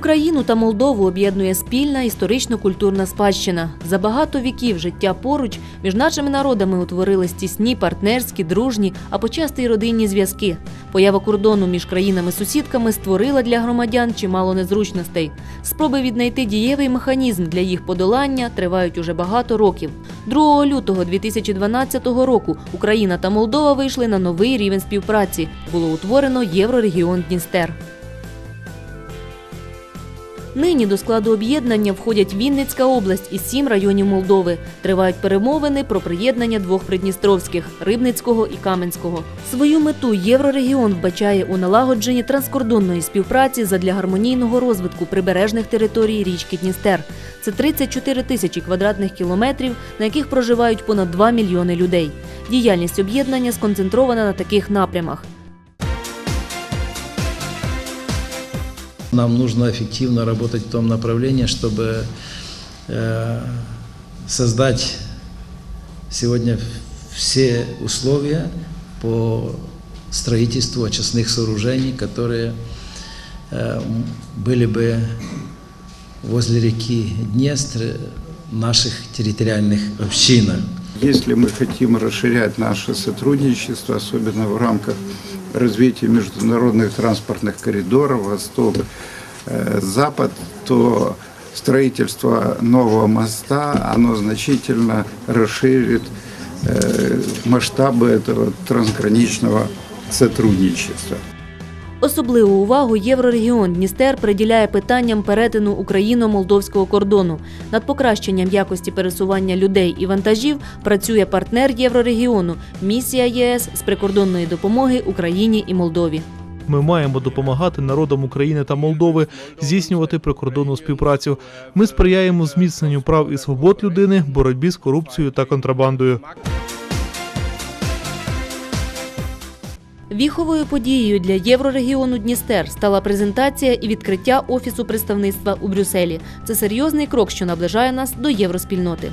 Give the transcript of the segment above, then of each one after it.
Україну та Молдову об'єднує спільна історично-культурна спадщина. За багато віків життя поруч між нашими народами утворились тісні партнерські, дружні, а почасти й родинні зв'язки. Поява кордону між країнами-сусідками створила для громадян чимало незручностей. Спроби віднайти дієвий механізм для їх подолання тривають уже багато років. 2 лютого 2012 року Україна та Молдова вийшли на новий рівень співпраці. Було утворено Єврорегіон Дністер. Нині до складу об'єднання входять Вінницька область і сім районів Молдови. Тривають перемовини про приєднання двох придністровських Рибницького і Каменського. Свою мету Єврорегіон вбачає у налагодженні транскордонної співпраці задля гармонійного розвитку прибережних територій річки Дністер. Це 34 тисячі квадратних кілометрів, на яких проживають понад 2 мільйони людей. Діяльність об'єднання сконцентрована на таких напрямах. Нам нужно эффективно работать в том направлении, чтобы э, создать сегодня все условия по строительству очистных сооружений, которые э, были бы возле реки Днестр наших территориальных общинах. Если мы хотим расширять наше сотрудничество, особенно в рамках развития международных транспортных коридоров Восток-Запад, то строительство нового моста, оно значительно расширит э, масштабы этого трансграничного сотрудничества. Особливу увагу Єврорегіон Дністер приділяє питанням перетину україно-молдовського кордону. Над покращенням якості пересування людей і вантажів працює партнер Єврорегіону місія ЄС з прикордонної допомоги Україні і Молдові. Ми маємо допомагати народам України та Молдови здійснювати прикордонну співпрацю. Ми сприяємо зміцненню прав і свобод людини, боротьбі з корупцією та контрабандою. Віховою подією для Єврорегіону Дністер стала презентація і відкриття офісу представництва у Брюсселі. Це серйозний крок, що наближає нас до євроспільноти.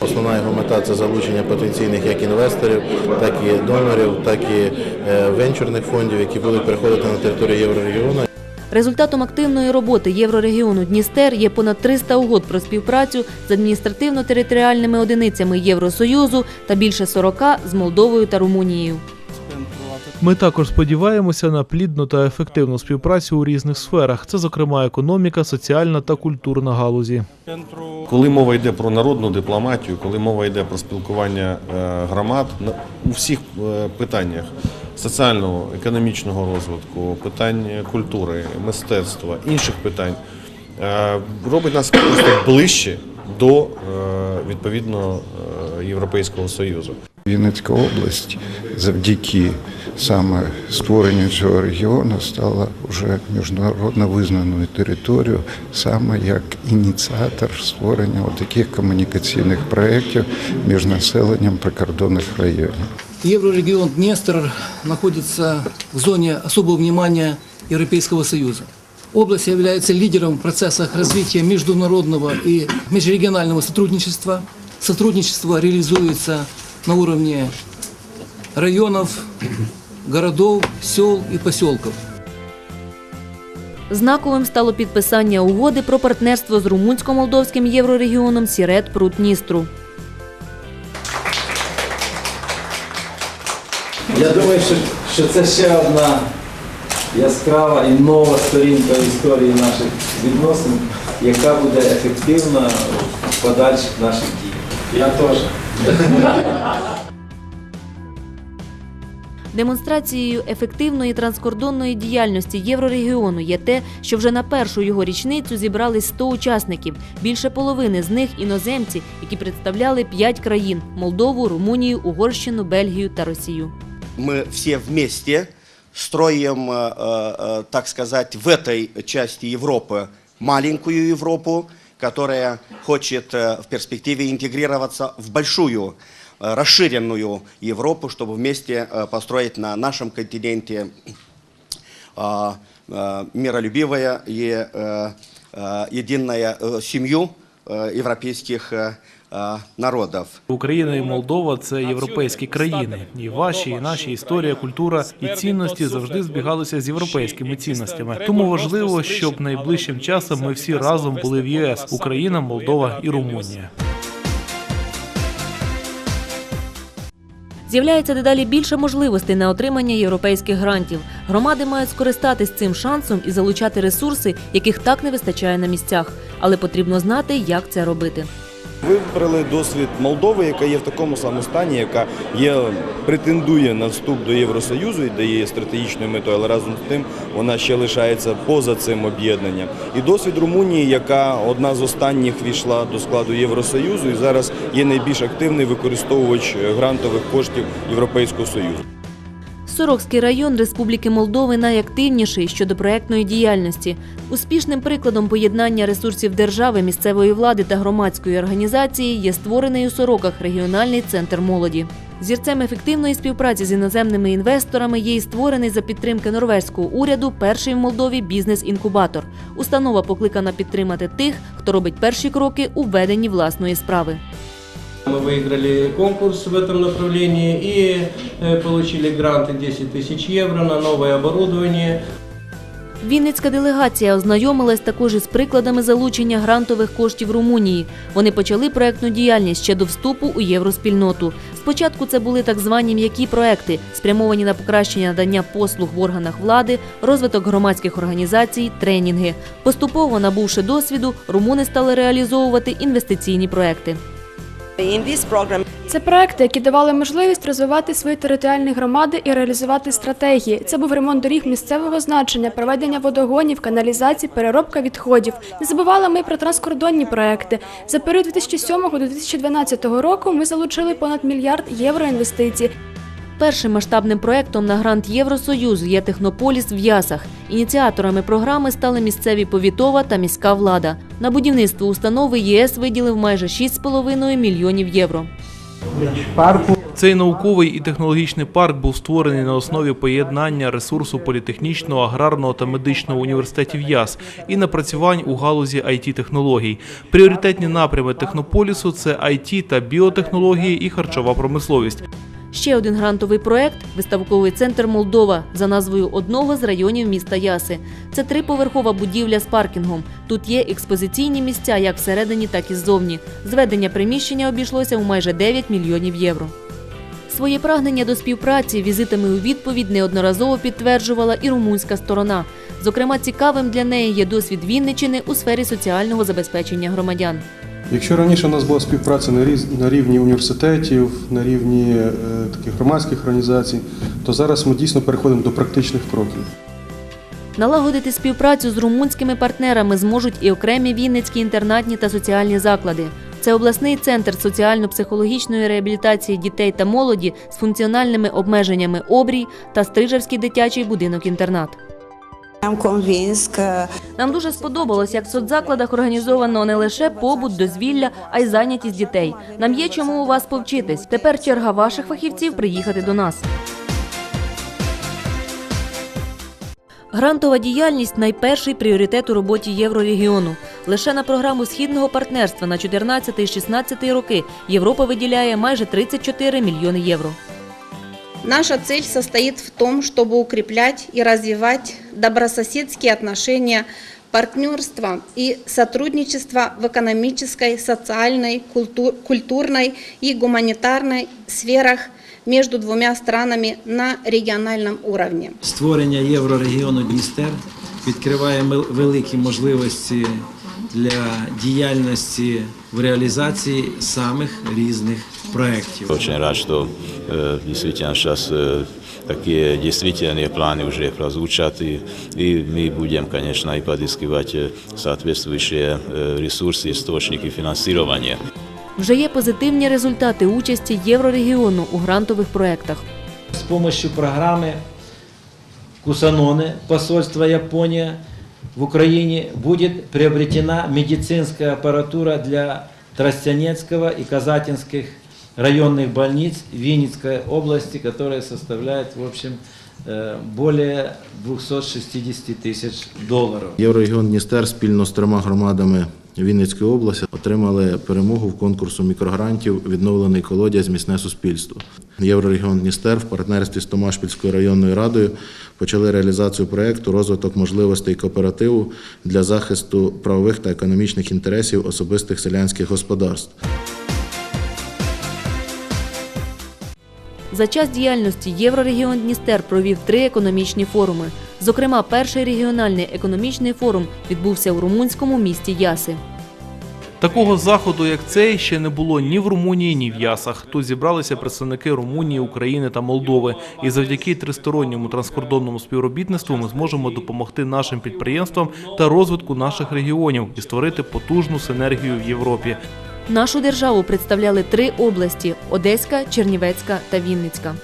Основна його мета це залучення потенційних як інвесторів, так і донорів, так і е, венчурних фондів, які будуть переходити на територію єврорегіону. Результатом активної роботи Єврорегіону Дністер є понад 300 угод про співпрацю з адміністративно-територіальними одиницями Євросоюзу та більше 40 з Молдовою та Румунією. Ми також сподіваємося на плідну та ефективну співпрацю у різних сферах. Це, зокрема, економіка, соціальна та культурна галузі. Коли мова йде про народну дипломатію, коли мова йде про спілкування е, громад у всіх е, питаннях соціального, економічного розвитку, питань культури, мистецтва, інших питань, е, робить нас просто ближче до відповідно Європейського Союзу. Вінницька область завдяки саме створенню цього регіону стала вже міжнародно визнаною територією, саме як ініціатор створення таких комунікаційних проєктів між населенням прикордонних районів. Еврорегион Днестр находится в зоне особого внимания Европейского Союза. Область является лидером в процессах развития международного и межрегионального сотрудничества. Сотрудничество реализуется на уровне районов, городов, сел и поселков. Знаковим стало підписання угоди про партнерство з румунсько-молдовським єврорегіоном Сірет Прут Дністру. Я думаю, що, що це ще одна яскрава і нова сторінка в історії наших відносин, яка буде ефективна в подальших наших діях. Я теж. Демонстрацією ефективної транскордонної діяльності Єврорегіону є те, що вже на першу його річницю зібрались 100 учасників. Більше половини з них іноземці, які представляли 5 країн: Молдову, Румунію, Угорщину, Бельгію та Росію. мы все вместе строим, э, э, так сказать, в этой части Европы маленькую Европу, которая хочет э, в перспективе интегрироваться в большую, э, расширенную Европу, чтобы вместе э, построить на нашем континенте э, э, миролюбивое и э, э, единая э, семью э, европейских э, э, народов. Україна і Молдова це європейські країни. І ваші, і наші історія, культура і цінності завжди збігалися з європейськими цінностями. Тому важливо, щоб найближчим часом ми всі разом були в ЄС: Україна, Молдова і Румунія. З'являється дедалі більше можливостей на отримання європейських грантів. Громади мають скористатись цим шансом і залучати ресурси, яких так не вистачає на місцях. Але потрібно знати, як це робити. Вибрали досвід Молдови, яка є в такому самому стані, яка є претендує на вступ до Євросоюзу і дає стратегічною метою, але разом з тим вона ще лишається поза цим об'єднанням. І досвід Румунії, яка одна з останніх війшла до складу Євросоюзу і зараз є найбільш активний використовувач грантових коштів Європейського союзу. Сорокський район Республіки Молдови найактивніший щодо проектної діяльності. Успішним прикладом поєднання ресурсів держави, місцевої влади та громадської організації є створений у Сороках регіональний центр молоді. Зірцем ефективної співпраці з іноземними інвесторами є і створений за підтримки норвезького уряду перший в Молдові бізнес-інкубатор. Установа покликана підтримати тих, хто робить перші кроки у веденні власної справи. Мы выиграли конкурс в этом направлении и э, получили гранты 10 тысяч евро на новое оборудование. Вінницька делегація ознайомилась також із прикладами залучення грантових коштів Румунії. Вони почали проектну діяльність ще до вступу у євроспільноту. Спочатку це були так звані м'які проекти, спрямовані на покращення надання послуг в органах влади, розвиток громадських організацій, тренінги. Поступово набувши досвіду, румуни стали реалізовувати інвестиційні проекти. Це проекти, які давали можливість розвивати свої територіальні громади і реалізувати стратегії. Це був ремонт доріг місцевого значення, проведення водогонів, каналізації, переробка відходів. Не забували ми про транскордонні проекти. За період 2007 до 2012 року ми залучили понад мільярд євро інвестицій. Першим масштабним проектом на грант Євросоюзу є Технополіс в Ясах. Ініціаторами програми стали місцеві повітова та міська влада. На будівництво установи ЄС виділив майже 6,5 мільйонів євро. Цей науковий і технологічний парк був створений на основі поєднання ресурсу політехнічного, аграрного та медичного університетів ЯС і напрацювань у галузі it технологій Пріоритетні напрями технополісу це IT та біотехнології і харчова промисловість. Ще один грантовий проект виставковий центр Молдова за назвою одного з районів міста Яси. Це триповерхова будівля з паркінгом. Тут є експозиційні місця як всередині, так і ззовні. Зведення приміщення обійшлося у майже 9 мільйонів євро. Своє прагнення до співпраці візитами у відповідь неодноразово підтверджувала і румунська сторона. Зокрема, цікавим для неї є досвід Вінничини у сфері соціального забезпечення громадян. Якщо раніше у нас була співпраця на рівні університетів, на рівні е, таких громадських організацій, то зараз ми дійсно переходимо до практичних кроків. Налагодити співпрацю з румунськими партнерами зможуть і окремі вінницькі інтернатні та соціальні заклади. Це обласний центр соціально-психологічної реабілітації дітей та молоді з функціональними обмеженнями обрій та Стрижевський дитячий будинок-інтернат. Нам дуже сподобалось, як в соцзакладах організовано не лише побут, дозвілля, а й зайнятість дітей. Нам є чому у вас повчитись. Тепер черга ваших фахівців приїхати до нас. Грантова діяльність найперший пріоритет у роботі Єврорегіону. Лише на програму східного партнерства на 14-16 роки Європа виділяє майже 34 мільйони євро. Наша цель состоит в том, чтобы укреплять и развивать добрососедские отношения, партнерство и сотрудничество в экономической, социальной, культу- культурной и гуманитарной сферах между двумя странами на региональном уровне. Створення єврорегіону Дністер відкриває мел- великі можливості для діяльності в реалізації самих різних проєктів. Очень рад, что э, действительно сейчас э, такие действительные планы уже прозвучат, и, и мы будем, конечно, и подыскивать э, соответствующие э, ресурсы, источники финансирования. Вже є позитивні результати участі Єврорегіону у грантових проєктах. С помощью программы Кусаноне посольства Япония в Украине будет приобретена медицинская аппаратура для Тростянецкого и Казатинских районных больниц Винницкой области, которая составляет, в общем, э, более 260 тысяч долларов. Єврорегіон Дністер спільно з трьома громадами Вінницької області отримали перемогу в конкурсу мікрогрантів Відновлений колодязь міцне суспільство. Єврорегіон Дністер в партнерстві з Томашпільською районною радою почали реалізацію проєкту розвиток можливостей кооперативу для захисту правових та економічних інтересів особистих селянських господарств. За час діяльності Єврорегіон Дністер провів три економічні форуми. Зокрема, перший регіональний економічний форум відбувся у румунському місті Яси. Такого заходу, як цей, ще не було ні в Румунії, ні в Ясах. Тут зібралися представники Румунії, України та Молдови. І завдяки тристоронньому транскордонному співробітництву ми зможемо допомогти нашим підприємствам та розвитку наших регіонів і створити потужну синергію в Європі. Нашу державу представляли три області: Одеська, Чернівецька та Вінницька.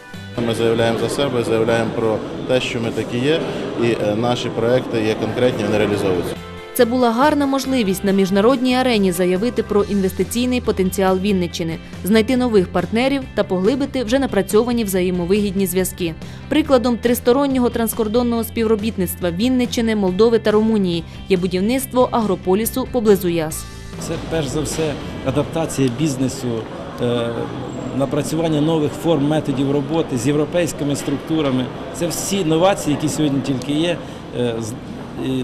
Ми заявляємо за себе, заявляємо про те, що ми такі є, і е, наші проекти є конкретні, вони реалізовуються. Це була гарна можливість на міжнародній арені заявити про інвестиційний потенціал Вінниччини, знайти нових партнерів та поглибити вже напрацьовані взаємовигідні зв'язки. Прикладом тристороннього транскордонного співробітництва Вінниччини, Молдови та Румунії є будівництво агрополісу поблизу Яс. Це перш за все адаптація бізнесу, напрацювання нових форм методів роботи з європейськими структурами. Це всі новації, які сьогодні тільки є. Е,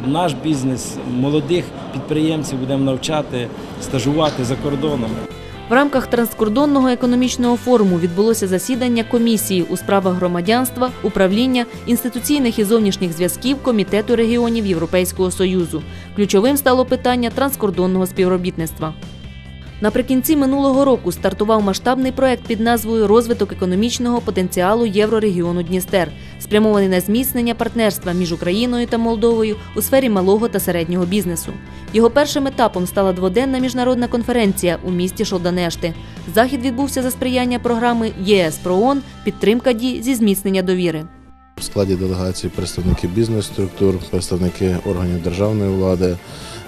Наш бізнес, молодих підприємців будемо навчати, стажувати за кордоном. В рамках транскордонного економічного форуму відбулося засідання комісії у справах громадянства, управління, інституційних і зовнішніх зв'язків Комітету регіонів Європейського Союзу. Ключовим стало питання транскордонного співробітництва. Наприкінці минулого року стартував масштабний проект під назвою Розвиток економічного потенціалу Єврорегіону Дністер, спрямований на зміцнення партнерства між Україною та Молдовою у сфері малого та середнього бізнесу. Його першим етапом стала дводенна міжнародна конференція у місті Шолданешти. Захід відбувся за сприяння програми ЄС ПРООН Підтримка дій зі зміцнення довіри. В складі делегації представники бізнес-структур, представники органів державної влади,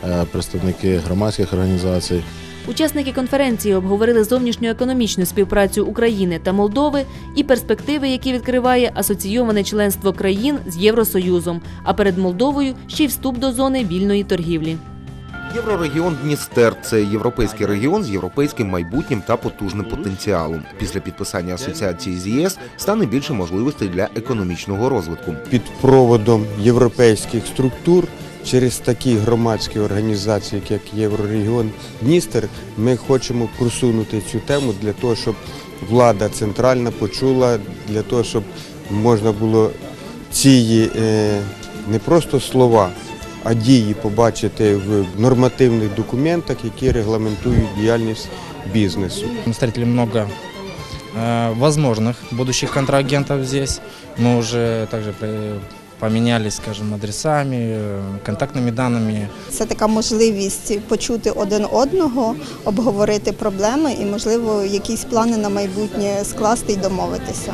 е, представники громадських організацій. Учасники конференції обговорили зовнішньоекономічну співпрацю України та Молдови і перспективи, які відкриває асоційоване членство країн з Євросоюзом, а перед Молдовою ще й вступ до зони вільної торгівлі. Єврорегіон Дністер це європейський регіон з європейським майбутнім та потужним потенціалом. Після підписання асоціації з ЄС стане більше можливостей для економічного розвитку. під проводом європейських структур через такі громадські організації, як Єврорегіон Дністер, ми хочемо просунути цю тему для того, щоб влада центральна почула, для того, щоб можна було ці е, не просто слова, а дії побачити в нормативних документах, які регламентують діяльність бізнесу. Мы встретили много э, возможных будущих контрагентов здесь. Мы уже также при- поменялись, скажем, адресами, э, контактными данными. Це така можливість почути один одного, обговорити проблеми і, можливо, якісь плани на майбутнє скласти і домовитися.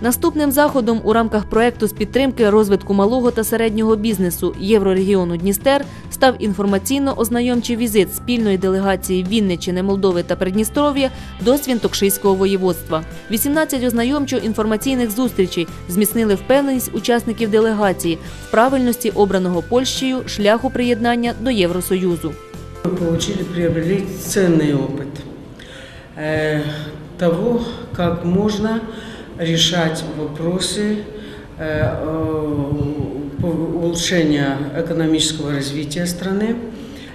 Наступним заходом у рамках проекту з підтримки розвитку малого та середнього бізнесу Єврорегіону Дністер став інформаційно-ознайомчий візит спільної делегації Вінниччини, Молдови та Придністров'я до Свінтокшиського воєводства. 18 ознайомчо-інформаційних зустрічей зміцнили впевненість учасників делегації в правильності обраного Польщею шляху приєднання до Євросоюзу. Мы получили, приобрели ценный опыт э, того, как можно решать вопросы э, э, улучшения экономического развития страны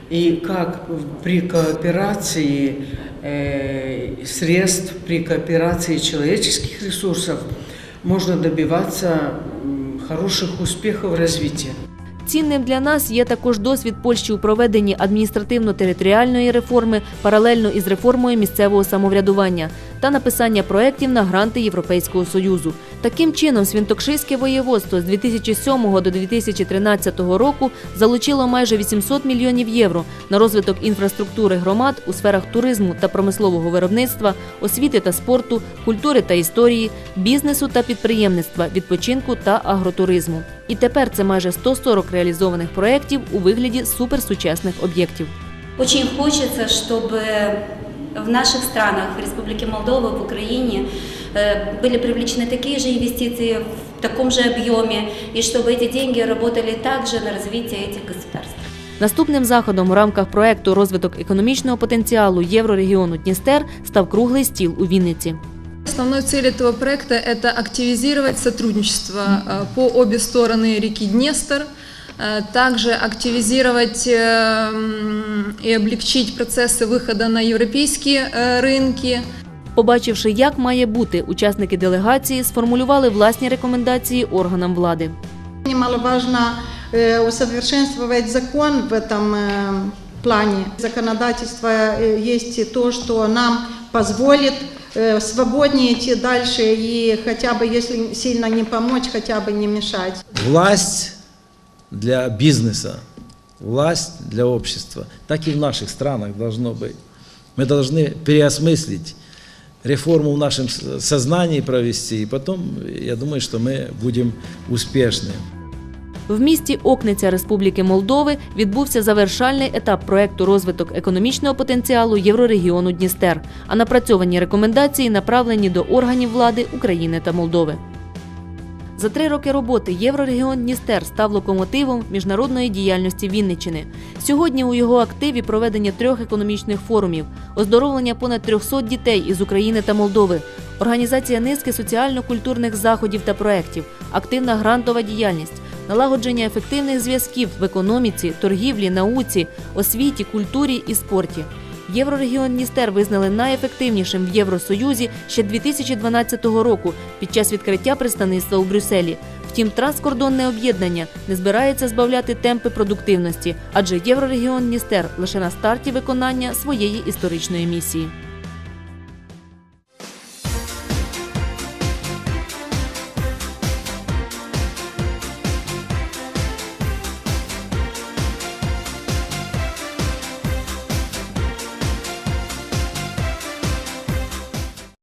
и как при кооперации э, средств, при кооперации человеческих ресурсов можно добиваться м, хороших успехов развития. Цінним для нас є також досвід Польщі у проведенні адміністративно-територіальної реформи паралельно із реформою місцевого самоврядування та написання проєктів на гранти Європейського Союзу. Таким чином, Свінтокшиське воєводство з 2007 до 2013 року залучило майже 800 мільйонів євро на розвиток інфраструктури громад у сферах туризму та промислового виробництва, освіти та спорту, культури та історії, бізнесу та підприємництва, відпочинку та агротуризму. І тепер це майже 140 реалізованих проєктів у вигляді суперсучасних об'єктів. Очень хочется, чтобы в наших странах, в Республике Молдова, в Украине, э, были привлечены такие же инвестиции в в таком же объеме, и чтобы эти деньги работали также на развитие этих государств. Наступним заходом у рамках проекту розвиток економічного потенціалу єврорегіону Дністер став круглий стіл у Вінниці. Основной цель этого проекта – это активизировать сотрудничество э, по обе стороны реки Днестр, э, также активизировать э, м, и облегчить процессы выхода на европейские э, рынки. Побачивши, як має бути, учасники делегації сформулювали власні рекомендації органам влади. Немаловажно э, усовершенствовать закон в этом э, плане. Законодательство э, есть и то, что нам позволит э, свободнее идти дальше и хотя бы, если сильно не помочь, хотя бы не мешать. власть для бизнеса, власть для общества. Так и в наших странах должно быть. Мы должны переосмыслить реформу в нашем сознании провести, и потом, я думаю, что мы будем успешны. В місті Окниця Республіки Молдови відбувся завершальний етап проекту розвиток економічного потенціалу єврорегіону Дністер, а напрацьовані рекомендації направлені до органів влади України та Молдови. За три роки роботи Єврорегіон Дністер став локомотивом міжнародної діяльності Вінниччини. Сьогодні у його активі проведення трьох економічних форумів, оздоровлення понад 300 дітей із України та Молдови, організація низки соціально-культурних заходів та проєктів, активна грантова діяльність, налагодження ефективних зв'язків в економіці, торгівлі, науці, освіті, культурі і спорті. Єврорегіон Дністер визнали найефективнішим в Євросоюзі ще 2012 року під час відкриття представництва у Брюсселі. Втім, транскордонне об'єднання не збирається збавляти темпи продуктивності, адже Єврорегіон Дністер лише на старті виконання своєї історичної місії.